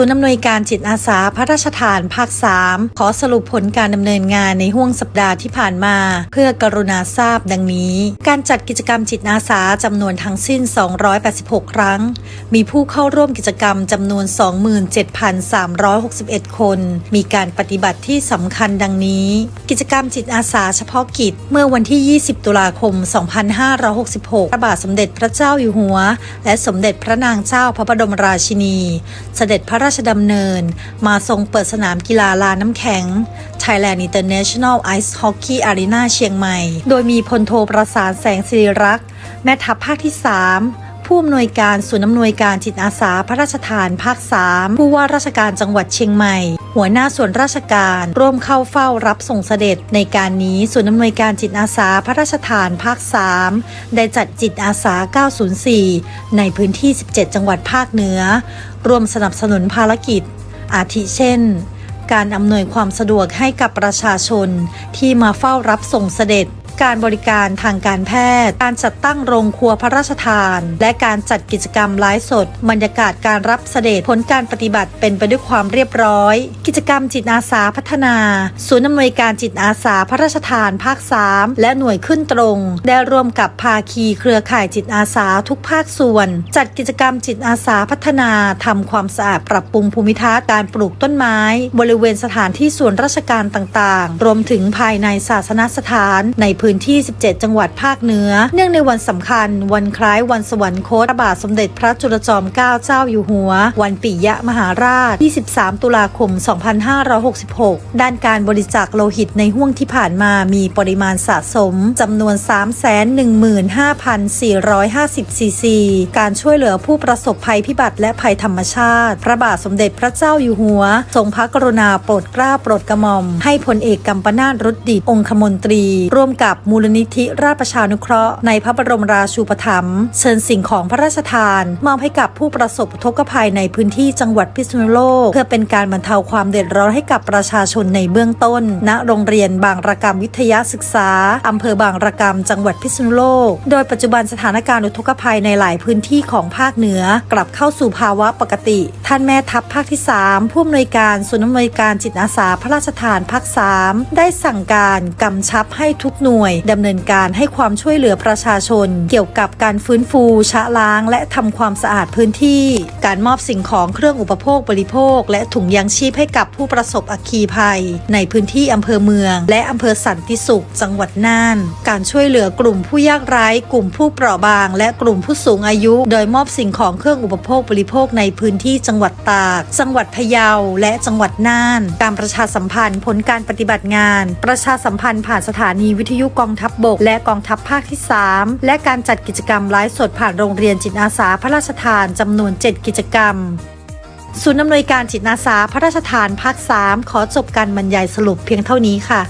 ศูนย์อำนวยการจิตอาสาพระราชทานภาค 3 ขอสรุปผลการดำเนินงานในห่วงสัปดาห์ที่ผ่านมา เพื่อกรุณาทราบดังนี้ การจัดกิจกรรมจิตอาสาจำนวนทั้งสิ้น 286 ครั้ง มีผู้เข้าร่วมกิจกรรมจำนวน 27,361 คน มีการปฏิบัติที่สำคัญดังนี้ กิจกรรมจิตอาสาเฉพาะกิจเมื่อวันที่ 20 ตุลาคม 2566 พระบาทสมเด็จพระเจ้าอยู่หัว และสมเด็จพระนางเจ้าพระบรมราชินี เสด็จพระราชดำเนิน มาทรงเปิดสนามกีฬาลานน้ำแข็ง Thailand International Ice Hockey Arena เชียงใหม่ โดยมีพลโทประสานแสงศิริรักษ์แม่ทัพภาคที่ 3 ผู้อำนวยการศูนย์อำนวยการจิตอาสาพระราชทานภาค 3 ผู้ว่าราชการจังหวัดเชียงใหม่ หัวหน้าส่วนราชการร่วมเข้าเฝ้ารับส่งเสด็จ ในการนี้ศูนย์อำนวยการจิตอาสาพระราชทานภาค 3 ได้จัดจิตอาสา 904 ในพื้นที่ 17 จังหวัดภาคเหนือร่วมสนับสนุนภารกิจ อาทิเช่นการอำนวยความสะดวกให้กับประชาชนที่มาเฝ้ารับส่งเสด็จ การบริการทางการแพทย์ การจัดตั้งโรงครัวพระราชทาน และการจัดกิจกรรมไลฟ์สด บรรยากาศการรับเสด็จผลการปฏิบัติเป็นไปด้วยความเรียบร้อย กิจกรรมจิตอาสาพัฒนา ศูนย์อำนวยการจิตอาสาพระราชทานภาค 3 และหน่วยขึ้นตรง ได้ร่วมกับภาคีเครือข่ายจิตอาสาทุกภาคส่วน จัดกิจกรรมจิตอาสาพัฒนาทำความสะอาดปรับปรุงภูมิทัศน์การปลูกต้นไม้ บริเวณสถานที่ส่วนราชการต่างๆ รวมถึงภายในศาสนสถานในพื้นื้นที่ 17 จังหวัดภาคเหนือ เนื่องในวันสำคัญ วันคล้ายวันสวรรคตพระบาทสมเด็จพระจุลจอมเกล้าเจ้าอยู่หัว วันปิยมหาราช 23 ตุลาคม 2566 ด้านการบริจาคโลหิตในห่วงที่ผ่านมามีปริมาณสะสมจำนวน 315,450 ซีซี การช่วยเหลือผู้ประสบภัยพิบัติและภัยธรรมชาติ พระบาทสมเด็จพระเจ้าอยู่หัว ทรงพระกรุณาโปรดเกล้าโปรดกระหม่อม ให้พลเอกกัมปนาตรุดดิตองคมนตรี ร่วมกับมูลนิธิราชประชานุเคราะห์ในพระบรมราชูปถัมภ์เชิญสิ่งของพระราชทานมอบให้กับผู้ประสบอุทกภัยในพื้นที่จังหวัดพิษณุโลก เพื่อเป็นการบรรเทาความเดือดร้อนให้กับประชาชนในเบื้องต้น ณโรงเรียนบางระกรรมวิทยาศึกษาอำเภอบางระกรรมจังหวัดพิษณุโลก โดยปัจจุบันสถานการณ์อุทกภัยในหลายพื้นที่ของภาคเหนือ กลับเข้าสู่ภาวะปกติ ท่านแม่ทัพภาคที่ 3 ผู้อำนวยการศูนย์อำนวยการจิตอาสาพระราชทานภาค 3 ได้สั่งการกำชับให้ทุกหน่วยวยดำเนินการให้ความช่วยเหลือประชาชน เกี่ยวกับการฟื้นฟู ชะล้าง และทำความสะอาดพื้นที่ การมอบสิ่งของเครื่องอุปโภคบริโภค และถุงยางชีพให้กับผู้ประสบอัคคีภัย ในพื้นที่อำเภอเมือง และอำเภอสันติสุข จังหวัดน่าน การช่วยเหลือกลุ่มผู้ยากไร้ กลุ่มผู้เปราะบาง และกลุ่มผู้สูงอายุ โดยมอบสิ่งของเครื่องอุปโภคบริโภคในพื้นที่จังหวัดตาก จังหวัดพะเยา และจังหวัดน่าน การประชาสัมพันธ์ผลการปฏิบัติงาน ประชาสัมพันธ์ผ่านสถานีวิทยุกองทัพบบก และกองทัพภาคที่ 3 และการจัดกิจกรรมไลฟ์สดผ่านโรงเรียนจิตอาสาพระราชทานจำนวน 7 กิจกรรมศูนย์อำนวยการจิตอาสาพระราชทานภาค 3 ขอจบการบรรยายสรุปเพียงเท่านี้ค่ะ